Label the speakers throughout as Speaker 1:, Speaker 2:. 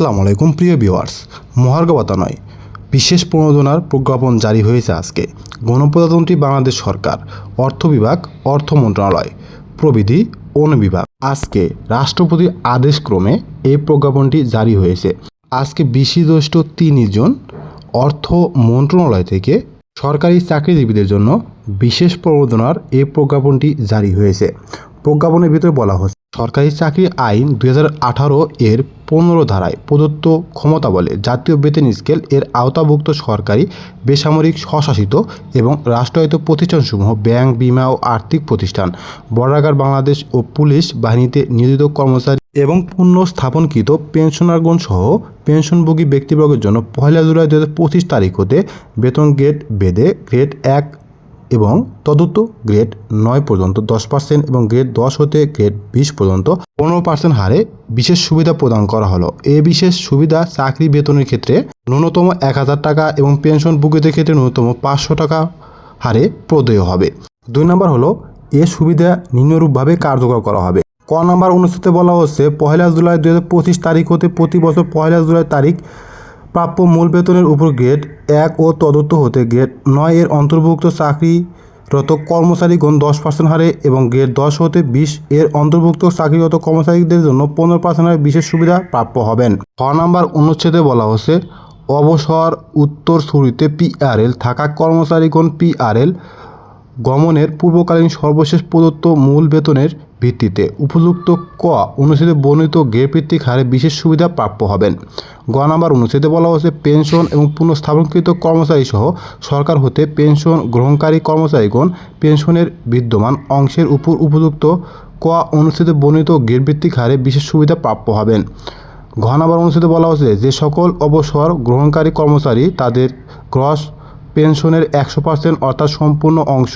Speaker 1: আসসালামু আলাইকুম, প্রিয় ভিউয়ার্স। মহার্ঘবতা নয়, বিশেষ প্রণোদনার প্রজ্ঞাপন জারি হয়েছে আজকে। গণপ্রজাতন্ত্রী বাংলাদেশ সরকার, অর্থ বিভাগ, অর্থ মন্ত্রণালয়, প্রবিধি অনুবিভাগ আজকে রাষ্ট্রপতির আদেশক্রমে এই প্রজ্ঞাপনটি জারি হয়েছে। আজকে বিশি জ্যৈষ্ঠ তিনই জন অর্থ মন্ত্রণালয় থেকে সরকারি চাকরিজীবীদের জন্য বিশেষ প্রণোদনার এই প্রজ্ঞাপনটি জারি হয়েছে। প্রজ্ঞাপনের ভিতরে বলা হচ্ছে, সরকারি চাকরি আইন দুই হাজার আঠারো এর পনেরো ধারায় প্রদত্ত ক্ষমতা বলে জাতীয় বেতন স্কেল এর আওতাভুক্ত সরকারি, বেসামরিক, স্বশাসিত এবং রাষ্ট্রায়ত্ত প্রতিষ্ঠানসমূহ ব্যাংক, বিমা ও আর্থিক প্রতিষ্ঠান, বর্ডারগার্ড বাংলাদেশ ও পুলিশ বাহিনীতে নিয়োজিত কর্মচারী এবং পুনঃ স্থাপনকৃত পেনশনারগণ সহ পেনশনভোগী ব্যক্তিবর্গের জন্য পয়লা জুলাই দু হাজার পঁচিশ তারিখ হতে বেতন গ্রেড বেদে গ্রেড এক এবং তদুত্ত গ্রেড নয় পর্যন্ত দশ পার্সেন্ট এবং গ্রেড দশ হতে গ্রেড বিশ পর্যন্ত পনেরো পার্সেন্ট হারে বিশেষ সুবিধা প্রদান করা হলো। এই বিশেষ সুবিধা চাকরি বেতনের ক্ষেত্রে ন্যূনতম এক হাজার টাকা এবং পেনশন বুকিদের ক্ষেত্রে ন্যূনতম পাঁচশো টাকা হারে প্রদেয় হবে। দুই নম্বর হলো, এ সুবিধা নিম্নরূপভাবে কার্যকর করা হবে। ক নাম্বার অনুচ্ছেদে বলা হচ্ছে, পয়লা জুলাই দু হাজার পঁচিশ তারিখ হতে প্রতি বছর পয়লা জুলাই তারিখ প্রাপ্য মূল বেতনের উপর গ্রেড এক ও তদুত্ত হতে গ্রেড নয় এর অন্তর্ভুক্ত চাকরিরত কর্মচারীগণ দশ পার্সেন্ট হারে এবং গ্রেড দশ হতে বিশ এর অন্তর্ভুক্ত চাকরিরত কর্মচারীদের জন্য পনেরো পার্সেন্ট হারে বিশেষ সুবিধা প্রাপ্য হবেন। ছ নাম্বার অনুচ্ছেদে বলা হচ্ছে অবসর উত্তর সুরিতে পিআরএল থাকা কর্মচারীগণ পিআরএল গমনের পূর্বকালীন সর্বশেষ প্রদত্ত মূল বেতনের ভিত্তিতে উপযুক্ত ক অনুচ্ছেদে বর্ণিত গৃহভিত্তিক হারে বিশেষ সুবিধা প্রাপ্য হবেন। গ নাম্বার অনুচ্ছেদে বলা হচ্ছে পেনশন এবং পুনঃস্থাপনকৃত কর্মচারী সহ সরকার হতে পেনশন গ্রহণকারী কর্মচারীগণ পেনশনের বিদ্যমান অংশের উপর উপযুক্ত ক অনুচ্ছেদে বর্ণিত গৃহভিত্তিক হারে বিশেষ সুবিধা প্রাপ্য হবেন। ঘ নাম্বার অনুচ্ছেদে বলা হচ্ছে যে সকল অবসর গ্রহণকারী কর্মচারী তাদের গ্রস পেনশনের একশো পার্সেন্ট অর্থাৎ সম্পূর্ণ অংশ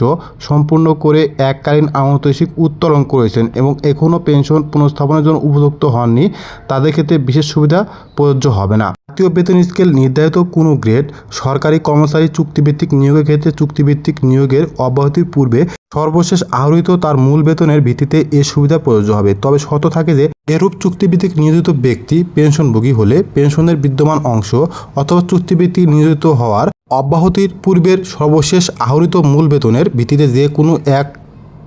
Speaker 1: সম্পূর্ণ করে এককালীন আমৈশিক উত্তোলন করেছেন এবং এখনও পেনশন পুনঃস্থাপনের জন্য উপযুক্ত হননি, তাদের ক্ষেত্রে বিশেষ সুবিধা প্রযোজ্য হবে না। জাতীয় বেতন স্কেল নির্ধারিত কোনো গ্রেড, সরকারি কর্মচারী চুক্তিভিত্তিক নিয়োগের ক্ষেত্রে চুক্তিভিত্তিক নিয়োগের অব্যাহতির পূর্বে সর্বশেষ আহরিত তার মূল বেতনের ভিত্তিতে এ সুবিধা প্রযোজ্য হবে। তবে শর্ত থাকে যে এরূপ চুক্তিভিত্তিক নিয়োজিত ব্যক্তি পেনশনভোগী হলে পেনশনের বিদ্যমান অংশ অথবা চুক্তিভিত্তিক নিয়োজিত হওয়ার অব্যাহতির পূর্বের সর্বশেষ আহরিত মূল বেতনের ভিত্তিতে যে কোনো এক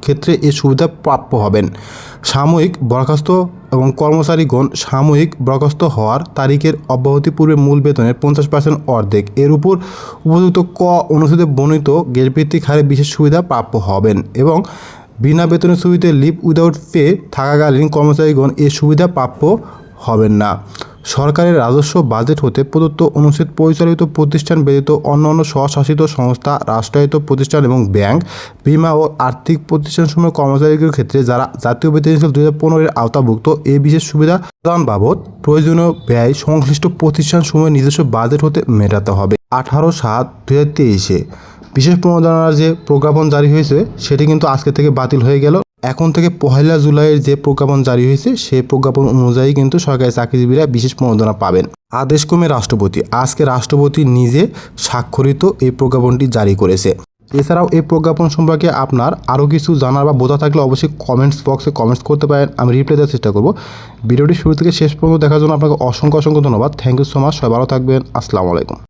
Speaker 1: ক্ষেত্রে এ সুবিধা প্রাপ্য হবেন। সাময়িক বরখাস্ত এবং কর্মচারীগণ সাময়িক বরখাস্ত হওয়ার তারিখের অব্যাহতি পূর্বে মূল বেতনের পঞ্চাশ পার্সেন্ট অর্ধেক। এর উপর উপযুক্ত ক অনুচ্ছেদে বর্ণিত গেটভিত্তিক হারে বিশেষ সুবিধা প্রাপ্য হবেন এবং বিনা বেতনের সুবিধে লিভ উইদাউট পে থাকাকালীন কর্মচারীগণ এ সুবিধা প্রাপ্য হবেন না। সরকারের রাজস্ব বাজেট হতে প্রদত্ত অনুচ্ছেদ পরিচালিত প্রতিষ্ঠান ব্যতীত অন্যান্য স্বশাসিত সংস্থা, রাষ্ট্রায়ত্ত প্রতিষ্ঠান এবং ব্যাংক, বিমা ও আর্থিক প্রতিষ্ঠানসমূহ কর্মচারীদের ক্ষেত্রে যারা জাতীয় বেতন স্কেল দুই হাজার আওতাভুক্ত এই বিশেষ সুবিধা প্রদান বাবদ প্রয়োজনীয় ব্যয় সংশ্লিষ্ট প্রতিষ্ঠানসমূহের নিজস্ব বাজেট হতে মেটাতে হবে। আঠারো সাত দু হাজার তেইশে বিশেষ প্রণোদনার যে প্রজ্ঞাপন জারি হয়েছে, সেটি কিন্তু আজকে থেকে বাতিল হয়ে গেল। এখন থেকে পহেলা জুলাইয়ের যে প্রজ্ঞাপন জারি হয়েছে, সেই প্রজ্ঞাপন অনুযায়ী কিন্তু সরকারি চাকরিজীবীরা বিশেষ প্রণোদনা পাবেন। আদেশক্রমে রাষ্ট্রপতি। আজকে রাষ্ট্রপতি নিজে স্বাক্ষরিত এই প্রজ্ঞাপনটি জারি করেছে। এছাড়াও এই প্রজ্ঞাপন সম্পর্কে আপনার আরও কিছু জানার বা বোঝা থাকলে অবশ্যই কমেন্টস বক্সে কমেন্টস করতে পারেন। আমি রিপ্লাই দেওয়ার চেষ্টা করব। ভিডিওটি শুরু থেকে শেষ পর্যন্ত দেখার জন্য আপনাকে অসংখ্য অসংখ্য ধন্যবাদ। থ্যাংক ইউ সো মাচ সবাই ভালো থাকবেন। আসসালামু আলাইকুম।